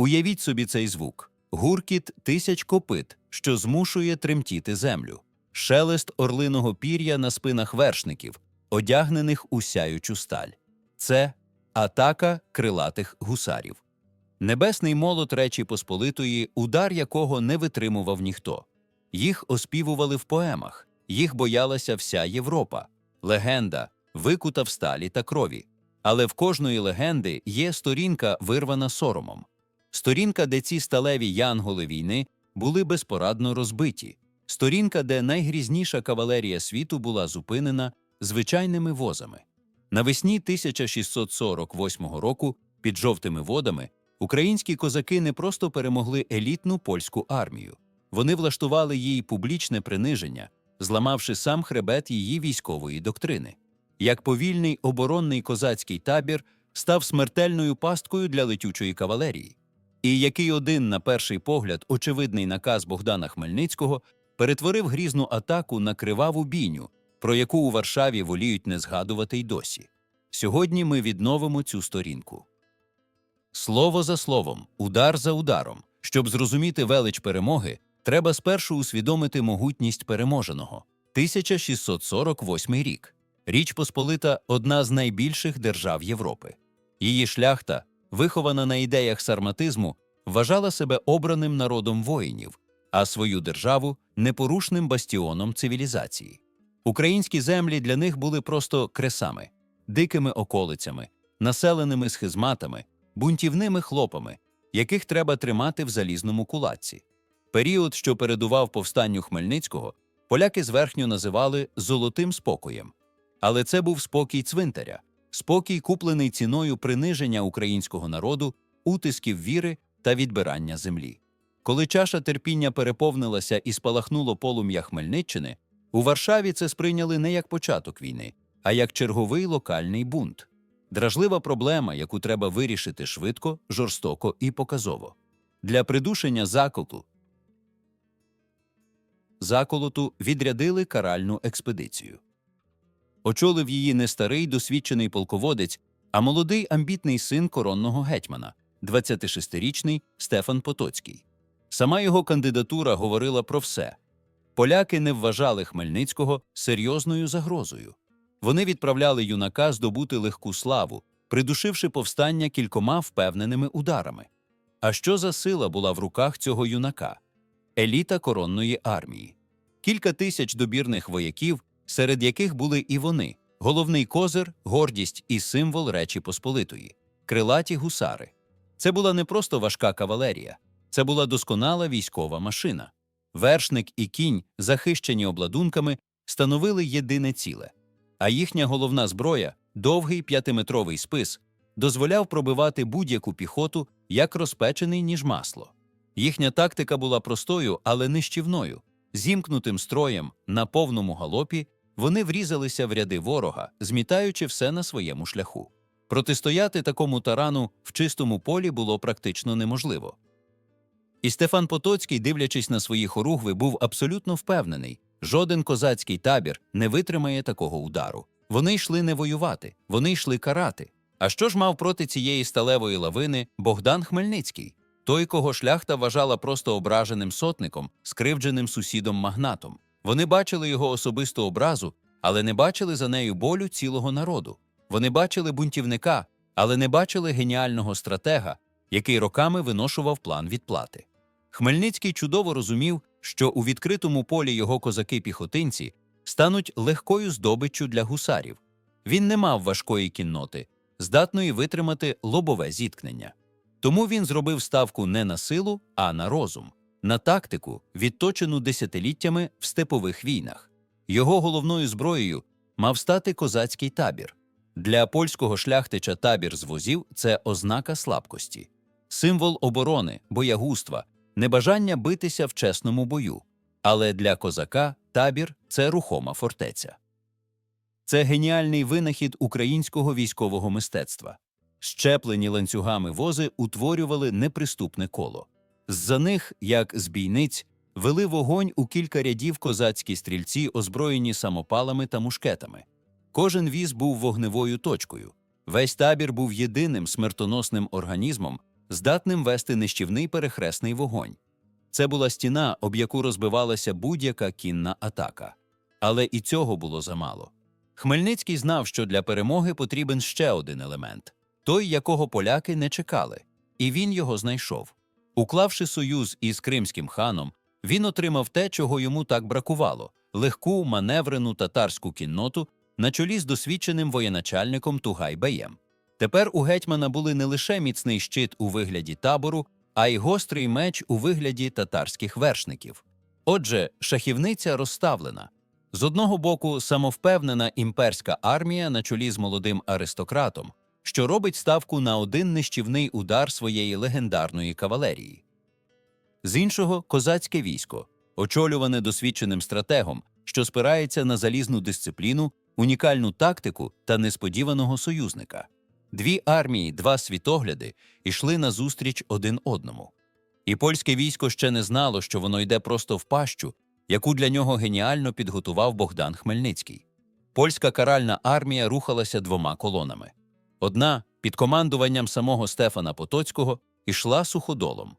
Уявіть собі цей звук гуркіт тисяч копит, що змушує тремтіти землю, шелест орлиного пір'я на спинах вершників, одягнених у сяючу сталь. Це атака крилатих гусарів. Небесний молот Речі Посполитої, удар якого не витримував ніхто. Їх оспівували в поемах, їх боялася вся Європа. Легенда, викута в сталі та крові. Але в кожної легенди є сторінка, вирвана соромом. Сторінка, де ці сталеві янголи війни були безпорадно розбиті. Сторінка, де найгрізніша кавалерія світу була зупинена звичайними возами. Навесні 1648 року під жовтими водами українські козаки не просто перемогли елітну польську армію, вони влаштували їй публічне приниження, зламавши сам хребет її військової доктрини. Як повільний оборонний козацький табір став смертельною пасткою для летючої кавалерії, і який один, на перший погляд, очевидний наказ Богдана Хмельницького перетворив грізну атаку на криваву бійню, про яку у Варшаві воліють не згадувати й досі. Сьогодні ми відновимо цю сторінку. Слово за словом, удар за ударом. Щоб зрозуміти велич перемоги, треба спершу усвідомити могутність переможеного. 1648 рік. Річ Посполита одна з найбільших держав Європи. Її шляхта, вихована на ідеях сарматизму, вважала себе обраним народом воїнів, а свою державу непорушним бастіоном цивілізації. Українські землі для них були просто кресами, дикими околицями, населеними схизматами, бунтівними хлопами, яких треба тримати в залізному кулаці. Період, що передував повстанню Хмельницького, поляки зверхньо називали золотим спокоєм. Але це був спокій цвинтаря, спокій, куплений ціною приниження українського народу, утисків віри та відбирання землі. Коли чаша терпіння переповнилася і спалахнуло полум'я Хмельниччини, у Варшаві це сприйняли не як початок війни, а як черговий локальний бунт. Дражлива проблема, яку треба вирішити швидко, жорстоко і показово. Для придушення заколоту заколоту відрядили каральну експедицію. Очолив її не старий досвідчений полководець, а молодий амбітний син коронного гетьмана, 26-річний Стефан Потоцький. Сама його кандидатура говорила про все. Поляки не вважали Хмельницького серйозною загрозою. Вони відправляли юнака здобути легку славу, придушивши повстання кількома впевненими ударами. А що за сила була в руках цього юнака? Еліта коронної армії, кілька тисяч добірних вояків, серед яких були і вони, головний козир, гордість і символ Речі Посполитої, крилаті гусари. Це була не просто важка кавалерія, це була досконала військова машина. Вершник і кінь, захищені обладунками, становили єдине ціле, а їхня головна зброя, довгий п'ятиметровий спис, дозволяв пробивати будь-яку піхоту як розпечений, ніж масло. Їхня тактика була простою, але нищівною. Зімкнутим строєм на повному галопі вони врізалися в ряди ворога, змітаючи все на своєму шляху. Протистояти такому тарану в чистому полі було практично неможливо. І Стефан Потоцький, дивлячись на свої хоругви, був абсолютно впевнений, жоден козацький табір не витримає такого удару. Вони йшли не воювати, вони йшли карати. А що ж мав проти цієї сталевої лавини Богдан Хмельницький? той, кого шляхта вважала просто ображеним сотником, скривдженим сусідом магнатом. Вони бачили його особисту образу, але не бачили за нею болю цілого народу. Вони бачили бунтівника, але не бачили геніального стратега, який роками виношував план відплати. Хмельницький чудово розумів, що у відкритому полі його козаки-піхотинці стануть легкою здобиччю для гусарів. Він не мав важкої кінноти, здатної витримати лобове зіткнення. Тому він зробив ставку не на силу, а на розум, на тактику, відточену десятиліттями в степових війнах. Його головною зброєю мав стати козацький табір. Для польського шляхтича табір з возів це ознака слабкості, символ оборони, боягузтва, небажання битися в чесному бою. Але для козака табір це рухома фортеця. Це геніальний винахід українського військового мистецтва. Щеплені ланцюгами вози утворювали неприступне коло. З-за них, як з бійниць, вели вогонь у кілька рядів козацькі стрільці, озброєні самопалами та мушкетами. Кожен віз був вогневою точкою. Весь табір був єдиним смертоносним організмом, здатним вести нищівний перехресний вогонь. Це була стіна, об яку розбивалася будь-яка кінна атака. Але і цього було замало. Хмельницький знав, що для перемоги потрібен ще один елемент той, якого поляки не чекали, і він його знайшов. Уклавши союз із кримським ханом, він отримав те, чого йому так бракувало легку маневрену татарську кінноту на чолі з досвідченим воєначальником Тугай-Беєм. Тепер у гетьмана були не лише міцний щит у вигляді табору, а й гострий меч у вигляді татарських вершників. Отже, шахівниця розставлена. З одного боку, самовпевнена імперська армія на чолі з молодим аристократом, що робить ставку на один нищівний удар своєї легендарної кавалерії. З іншого козацьке військо, очолюване досвідченим стратегом, що спирається на залізну дисципліну, унікальну тактику та несподіваного союзника. Дві армії, два світогляди йшли назустріч один одному. І польське військо ще не знало, що воно йде просто в пащу, яку для нього геніально підготував Богдан Хмельницький. Польська каральна армія рухалася двома колонами. Одна, під командуванням самого Стефана Потоцького, ішла суходолом.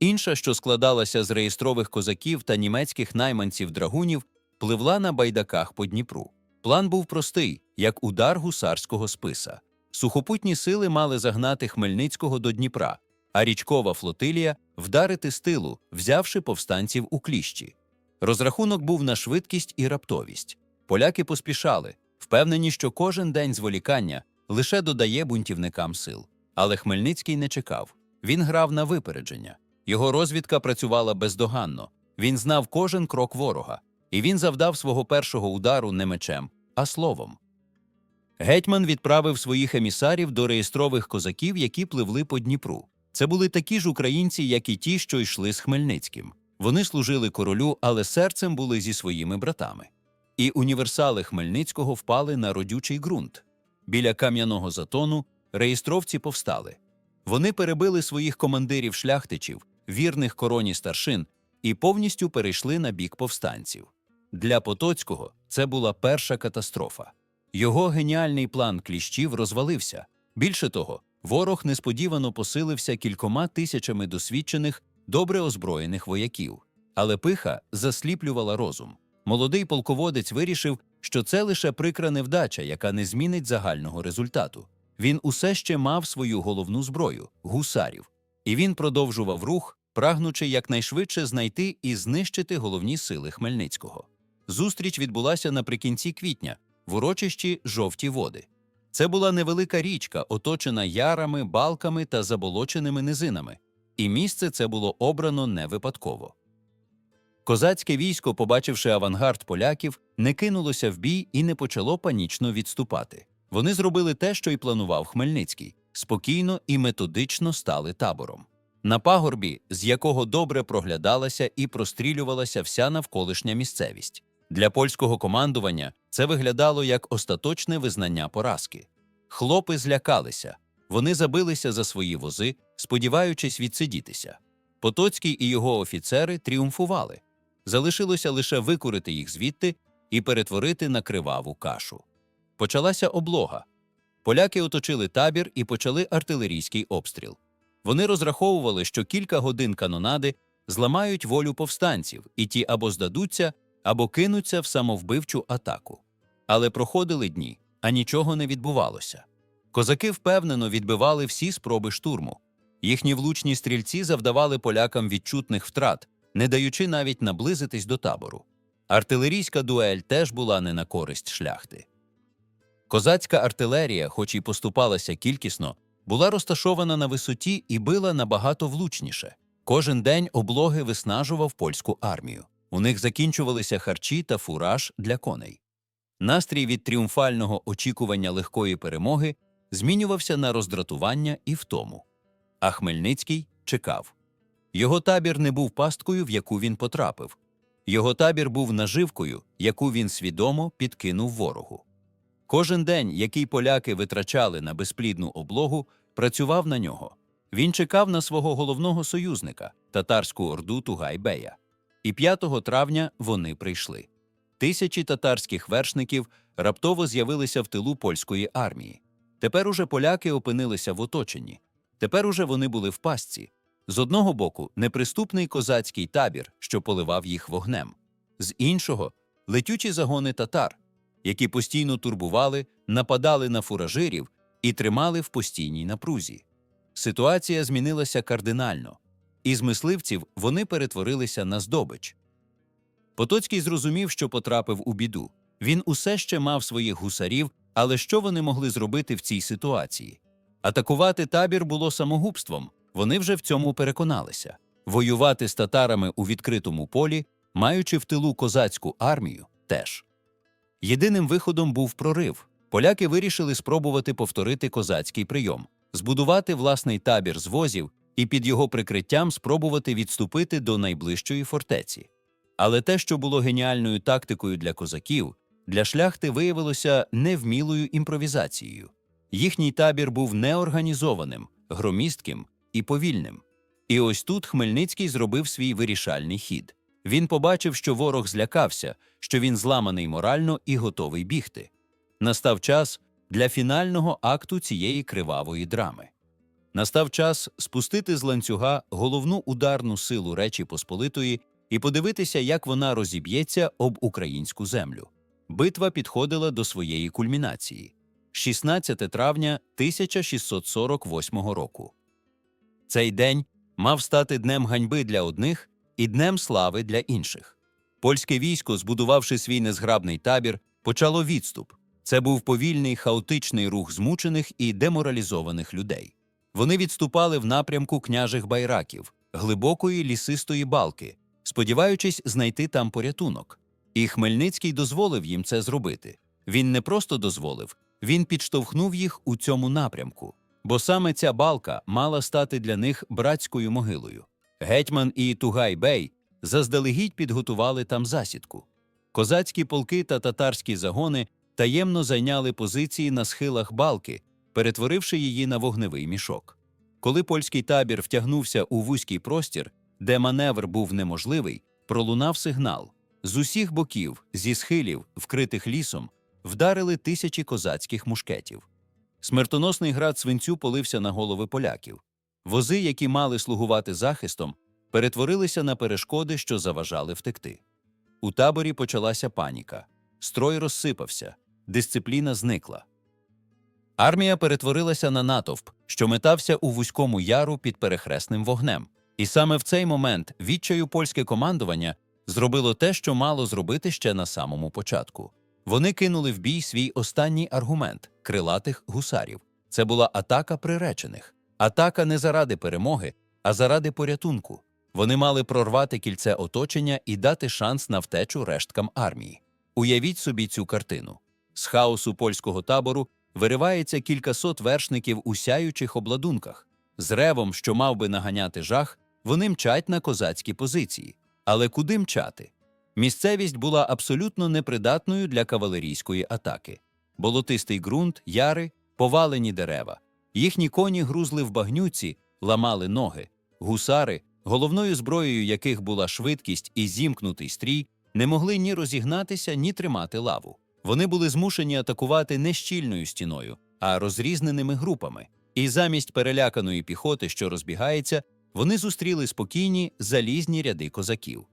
Інша, що складалася з реєстрових козаків та німецьких найманців-драгунів, пливла на байдаках по Дніпру. План був простий, як удар гусарського списа. Сухопутні сили мали загнати Хмельницького до Дніпра, а річкова флотилія вдарити з тилу, взявши повстанців у кліщі. Розрахунок був на швидкість і раптовість. Поляки поспішали, впевнені, що кожен день зволікання лише додає бунтівникам сил. Але Хмельницький не чекав. Він грав на випередження. Його розвідка працювала бездоганно. Він знав кожен крок ворога, і він завдав свого першого удару не мечем, а словом. Гетьман відправив своїх емісарів до реєстрових козаків, які пливли по Дніпру. Це були такі ж українці, як і ті, що йшли з Хмельницьким. Вони служили королю, але серцем були зі своїми братами. І універсали Хмельницького впали на родючий ґрунт. Біля кам'яного затону реєстровці повстали. Вони перебили своїх командирів шляхтичів, вірних короні старшин, і повністю перейшли на бік повстанців. Для Потоцького це була перша катастрофа. Його геніальний план кліщів розвалився. Більше того, ворог несподівано посилився кількома тисячами досвідчених, добре озброєних вояків. Але пиха засліплювала розум. Молодий полководець вирішив, що це лише прикра невдача, яка не змінить загального результату. Він усе ще мав свою головну зброю гусарів, і він продовжував рух, прагнучи якнайшвидше знайти і знищити головні сили Хмельницького. Зустріч відбулася наприкінці квітня в урочищі жовті води. Це була невелика річка, оточена ярами, балками та заболоченими низинами, і місце це було обрано не випадково. Козацьке військо, побачивши авангард поляків, не кинулося в бій і не почало панічно відступати. Вони зробили те, що й планував Хмельницький спокійно і методично стали табором. На пагорбі, з якого добре проглядалася і прострілювалася вся навколишня місцевість. Для польського командування це виглядало як остаточне визнання поразки. Хлопи злякалися, вони забилися за свої вози, сподіваючись відсидітися. Потоцький і його офіцери тріумфували. Залишилося лише викурити їх звідти і перетворити на криваву кашу. Почалася облога. Поляки оточили табір і почали артилерійський обстріл. Вони розраховували, що кілька годин канонади зламають волю повстанців, і ті або здадуться, або кинуться в самовбивчу атаку. Але проходили дні, а нічого не відбувалося. Козаки впевнено відбивали всі спроби штурму. Їхні влучні стрільці завдавали полякам відчутних втрат, не даючи навіть наблизитись до табору. Артилерійська дуель теж була не на користь шляхти. Козацька артилерія, хоч і поступалася кількісно, була розташована на висоті і била набагато влучніше. Кожен день облоги виснажував польську армію. У них закінчувалися харчі та фураж для коней. Настрій від тріумфального очікування легкої перемоги змінювався на роздратування і втому. А Хмельницький чекав. Його табір не був пасткою, в яку він потрапив. Його табір був наживкою, яку він свідомо підкинув ворогу. Кожен день, який поляки витрачали на безплідну облогу, працював на нього. Він чекав на свого головного союзника татарську орду Тугай-Бея. І 5 травня вони прийшли. Тисячі татарських вершників раптово з'явилися в тилу польської армії. Тепер уже поляки опинилися в оточенні. Тепер уже вони були в пастці. З одного боку, неприступний козацький табір, що поливав їх вогнем, з іншого летючі загони татар, які постійно турбували, нападали на фуражирів і тримали в постійній напрузі. Ситуація змінилася кардинально. Із мисливців вони перетворилися на здобич. Потоцький зрозумів, що потрапив у біду. Він усе ще мав своїх гусарів, але що вони могли зробити в цій ситуації? Атакувати табір було самогубством, вони вже в цьому переконалися. Воювати з татарами у відкритому полі, маючи в тилу козацьку армію, теж. Єдиним виходом був прорив. Поляки вирішили спробувати повторити козацький прийом, збудувати власний табір з возів і під його прикриттям спробувати відступити до найближчої фортеці. Але те, що було геніальною тактикою для козаків, для шляхти виявилося невмілою імпровізацією. Їхній табір був неорганізованим, громістким і повільним. І ось тут Хмельницький зробив свій вирішальний хід. Він побачив, що ворог злякався, що він зламаний морально і готовий бігти. Настав час для фінального акту цієї кривавої драми. Настав час спустити з ланцюга головну ударну силу Речі Посполитої і подивитися, як вона розіб'ється об українську землю. Битва підходила до своєї кульмінації 16 травня 1648 року. Цей день мав стати днем ганьби для одних і днем слави для інших. Польське військо, збудувавши свій незграбний табір, почало відступ. Це був повільний хаотичний рух змучених і деморалізованих людей. Вони відступали в напрямку княжих байраків, глибокої лісистої балки, сподіваючись знайти там порятунок. І Хмельницький дозволив їм це зробити. Він не просто дозволив, він підштовхнув їх у цьому напрямку, бо саме ця балка мала стати для них братською могилою. Гетьман і Тугай Бей заздалегідь підготували там засідку. Козацькі полки та татарські загони таємно зайняли позиції на схилах балки, перетворивши її на вогневий мішок. Коли польський табір втягнувся у вузький простір, де маневр був неможливий, пролунав сигнал. З усіх боків, зі схилів, вкритих лісом, вдарили тисячі козацьких мушкетів. Смертоносний град свинцю полився на голови поляків. Вози, які мали слугувати захистом, перетворилися на перешкоди, що заважали втекти. У таборі почалася паніка. Строй розсипався, дисципліна зникла. Армія перетворилася на натовп, що метався у вузькому яру під перехресним вогнем. І саме в цей момент відчаю польське командування зробило те, що мало зробити ще на самому початку. Вони кинули в бій свій останній аргумент крилатих гусарів. Це була атака приречених. Атака не заради перемоги, а заради порятунку. Вони мали прорвати кільце оточення і дати шанс на втечу решткам армії. Уявіть собі цю картину. З хаосу польського табору виривається кількасот вершників у сяючих обладунках. З ревом, що мав би наганяти жах, вони мчать на козацькі позиції. Але куди мчати? Місцевість була абсолютно непридатною для кавалерійської атаки. Болотистий ґрунт, яри, повалені дерева. Їхні коні грузли в багнюці, ламали ноги. Гусари, головною зброєю яких була швидкість і зімкнутий стрій, не могли ні розігнатися, ні тримати лаву. Вони були змушені атакувати не щільною стіною, а розрізненими групами. І замість переляканої піхоти, що розбігається, вони зустріли спокійні залізні ряди козаків.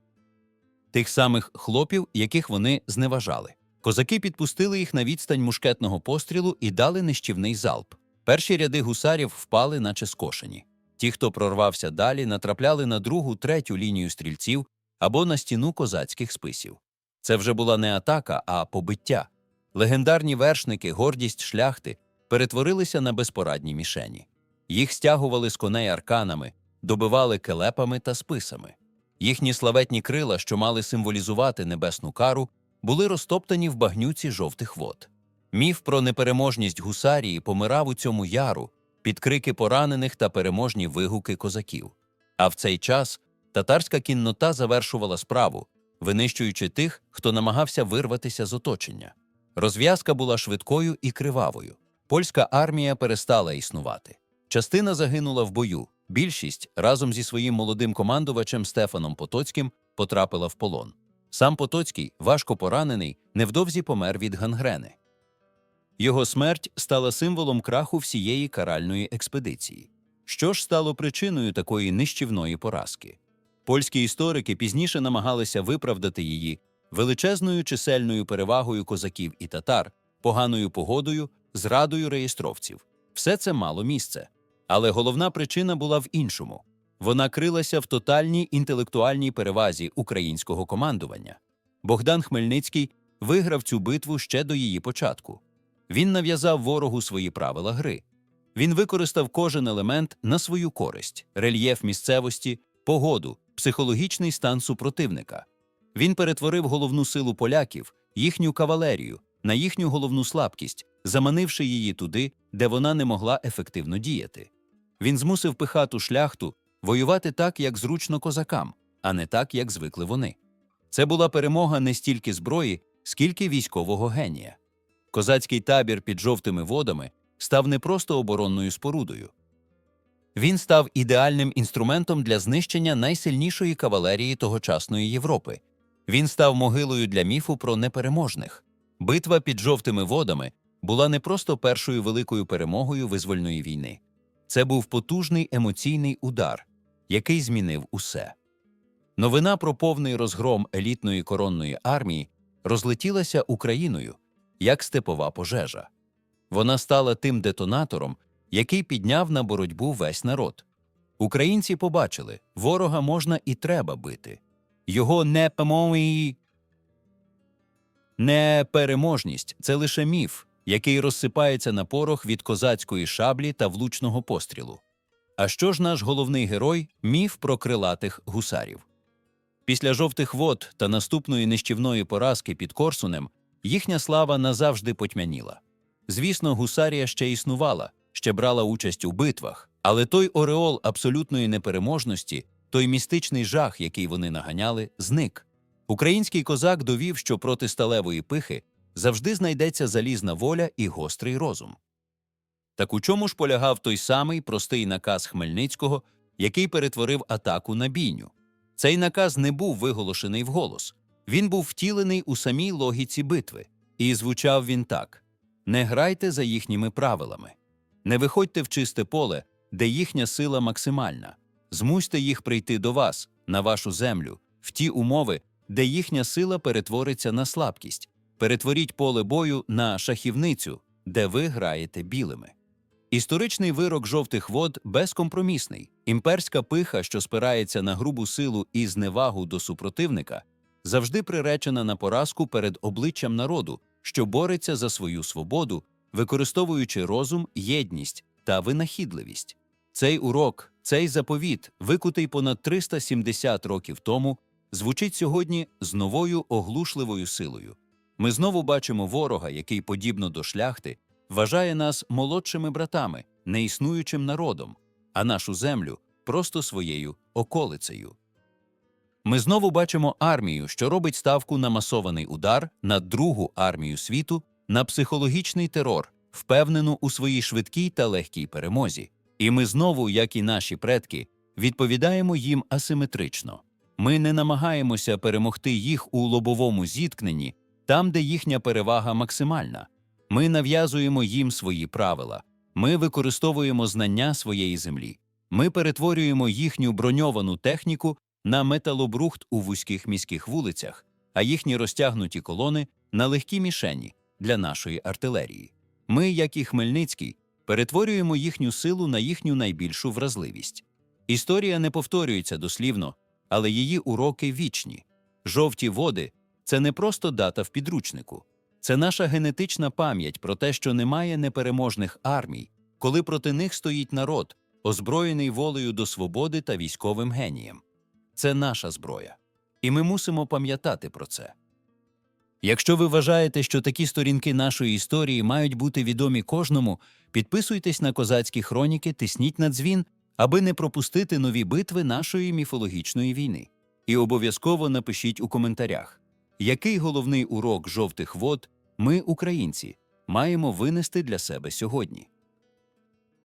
Тих самих хлопів, яких вони зневажали. Козаки підпустили їх на відстань мушкетного пострілу і дали нищівний залп. Перші ряди гусарів впали, наче скошені. Ті, хто прорвався далі, натрапляли на другу, третю лінію стрільців або на стіну козацьких списів. Це вже була не атака, а побиття. Легендарні вершники, гордість шляхти перетворилися на безпорадні мішені. Їх стягували з коней арканами, добивали келепами та списами. Їхні славетні крила, що мали символізувати небесну кару, були розтоптані в багнюці жовтих вод. Міф про непереможність гусарії помирав у цьому яру під крики поранених та переможні вигуки козаків. А в цей час татарська кіннота завершувала справу, винищуючи тих, хто намагався вирватися з оточення. Розв'язка була швидкою і кривавою. Польська армія перестала існувати. Частина загинула в бою. Більшість разом зі своїм молодим командувачем Стефаном Потоцьким потрапила в полон. Сам Потоцький, важко поранений, невдовзі помер від гангрени. Його смерть стала символом краху всієї каральної експедиції. Що ж стало причиною такої нищівної поразки? Польські історики пізніше намагалися виправдати її величезною чисельною перевагою козаків і татар, поганою погодою, зрадою реєстровців. Все це мало місце. Але головна причина була в іншому вона крилася в тотальній інтелектуальній перевазі українського командування. Богдан Хмельницький виграв цю битву ще до її початку. Він нав'язав ворогу свої правила гри. Він використав кожен елемент на свою користь: рельєф місцевості, погоду, психологічний стан супротивника. Він перетворив головну силу поляків, їхню кавалерію, на їхню головну слабкість, заманивши її туди, де вона не могла ефективно діяти. Він змусив пихату шляхту воювати так, як зручно козакам, а не так, як звикли вони. Це була перемога не стільки зброї, скільки військового генія. Козацький табір під жовтими водами став не просто оборонною спорудою. Він став ідеальним інструментом для знищення найсильнішої кавалерії тогочасної Європи. Він став могилою для міфу про непереможних. Битва під жовтими водами була не просто першою великою перемогою визвольної війни. Це був потужний емоційний удар, який змінив усе. Новина про повний розгром елітної коронної армії розлетілася Україною як степова пожежа. Вона стала тим детонатором, який підняв на боротьбу весь народ. Українці побачили, ворога можна і треба бити. Його непереможність це лише міф, який розсипається на порох від козацької шаблі та влучного пострілу. А що ж наш головний герой міф про крилатих гусарів? Після жовтих вод та наступної нищівної поразки під Корсунем їхня слава назавжди потьмяніла. Звісно, гусарія ще існувала, ще брала участь у битвах, але той ореол абсолютної непереможності, той містичний жах, який вони наганяли, зник. Український козак довів, що проти сталевої пихи завжди знайдеться залізна воля і гострий розум. Так у чому ж полягав той самий простий наказ Хмельницького, який перетворив атаку на бійню? Цей наказ не був виголошений вголос, він був втілений у самій логіці битви, і звучав він так: не грайте за їхніми правилами, не виходьте в чисте поле, де їхня сила максимальна, змусьте їх прийти до вас, на вашу землю, в ті умови, де їхня сила перетвориться на слабкість, перетворіть поле бою на шахівницю, де ви граєте білими. Історичний вирок жовтих вод безкомпромісний. Імперська пиха, що спирається на грубу силу і зневагу до супротивника, завжди приречена на поразку перед обличчям народу, що бореться за свою свободу, використовуючи розум, єдність та винахідливість. Цей урок, цей заповіт, викутий понад 370 років тому, звучить сьогодні з новою оглушливою силою. Ми знову бачимо ворога, який, подібно до шляхти, вважає нас молодшими братами, неіснуючим народом, а нашу землю просто своєю околицею. Ми знову бачимо армію, що робить ставку на масований удар, на другу армію світу, на психологічний терор, впевнену у своїй швидкій та легкій перемозі. І ми знову, як і наші предки, відповідаємо їм асиметрично. Ми не намагаємося перемогти їх у лобовому зіткненні, там, де їхня перевага максимальна. Ми нав'язуємо їм свої правила, ми використовуємо знання своєї землі, ми перетворюємо їхню броньовану техніку на металобрухт у вузьких міських вулицях, а їхні розтягнуті колони на легкі мішені для нашої артилерії. Ми, як і Хмельницький, перетворюємо їхню силу на їхню найбільшу вразливість. Історія не повторюється дослівно, але її уроки вічні. Жовті води це не просто дата в підручнику. Це наша генетична пам'ять про те, що немає непереможних армій, коли проти них стоїть народ, озброєний волею до свободи та військовим генієм. Це наша зброя. І ми мусимо пам'ятати про це. Якщо ви вважаєте, що такі сторінки нашої історії мають бути відомі кожному, підписуйтесь на козацькі хроніки, тисніть на дзвін, аби не пропустити нові битви нашої міфологічної війни. І обов'язково напишіть у коментарях, який головний урок жовтих вод ми, українці, маємо винести для себе сьогодні.